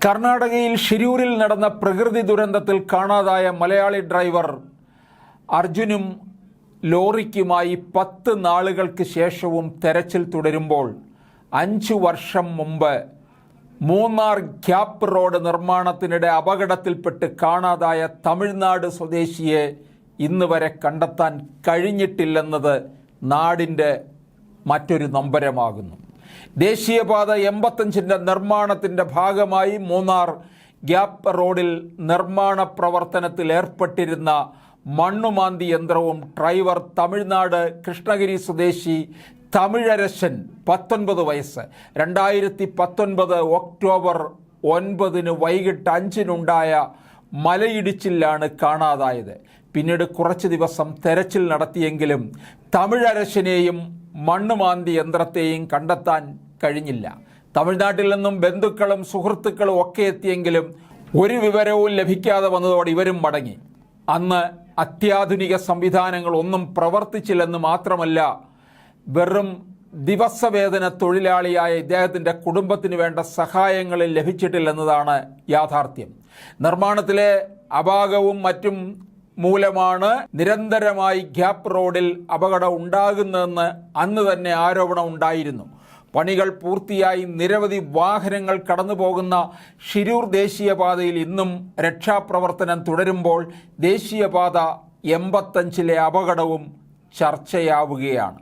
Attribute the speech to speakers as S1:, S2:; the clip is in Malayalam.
S1: കർണാടകയിൽ ഷിരൂരിൽ നടന്ന പ്രകൃതി ദുരന്തത്തിൽ കാണാതായ മലയാളി ഡ്രൈവർ അർജുനും ലോറിക്കുമായി പത്ത് നാളുകൾക്ക് ശേഷവും തെരച്ചിൽ തുടരുമ്പോൾ അഞ്ചു വർഷം മുമ്പ് മൂന്നാർ ഗ്യാപ്പ് റോഡ് നിർമ്മാണത്തിനിടെ അപകടത്തിൽപ്പെട്ട് കാണാതായ തമിഴ്നാട് സ്വദേശിയെ ഇന്ന് വരെ കണ്ടെത്താൻ കഴിഞ്ഞിട്ടില്ലെന്നത് നാടിന്റെ മറ്റൊരു നമ്പരമാകുന്നു. ദേശീയപാത എൺപത്തഞ്ചിന്റെ നിർമ്മാണത്തിന്റെ ഭാഗമായി മൂന്നാർ ഗ്യാപ്പ് റോഡിൽ നിർമ്മാണ പ്രവർത്തനത്തിൽ ഏർപ്പെട്ടിരുന്ന മണ്ണുമാന്തി യന്ത്രവും ഡ്രൈവർ തമിഴ്നാട് കൃഷ്ണഗിരി സ്വദേശി തമിഴരശൻ പത്തൊൻപത് വയസ്സ്. രണ്ടായിരത്തി പത്തൊൻപത് ഒക്ടോബർ ഒൻപതിന് വൈകിട്ട് അഞ്ചിനുണ്ടായ മലയിടിച്ചിലാണ് കാണാതായത്. പിന്നീട് കുറച്ച് ദിവസം തെരച്ചിൽ നടത്തിയെങ്കിലും തമിഴരശനെയും മണ്ണുമാന്തി യന്ത്രത്തെയും കണ്ടെത്താൻ കഴിഞ്ഞില്ല. തമിഴ്നാട്ടിൽ നിന്നും ബന്ധുക്കളും സുഹൃത്തുക്കളും ഒക്കെ എത്തിയെങ്കിലും ഒരു വിവരവും ലഭിക്കാതെ വന്നതോടെ ഇവരും മടങ്ങി. അന്ന് അത്യാധുനിക സംവിധാനങ്ങൾ ഒന്നും പ്രവർത്തിച്ചില്ലെന്ന് മാത്രമല്ല വെറും ദിവസവേതന തൊഴിലാളിയായ ഇദ്ദേഹത്തിന്റെ കുടുംബത്തിന് വേണ്ട സഹായങ്ങൾ ലഭിച്ചിട്ടില്ലെന്നതാണ് യാഥാർത്ഥ്യം. നിർമ്മാണത്തിലെ അപാകവും മറ്റും മൂലമാണ് നിരന്തരമായി ഗ്യാപ്പ് റോഡിൽ അപകടം ഉണ്ടാകുന്നതെന്ന് അന്ന് തന്നെ ആരോപണം ഉണ്ടായിരുന്നു. പണികൾ പൂർത്തിയായി നിരവധി വാഹനങ്ങൾ കടന്നു പോകുന്ന ഷിരൂർ ദേശീയപാതയിൽ ഇന്നും രക്ഷാപ്രവർത്തനം തുടരുമ്പോൾ ദേശീയപാത എൺപത്തഞ്ചിലെ അപകടവും ചർച്ചയാവുകയാണ്.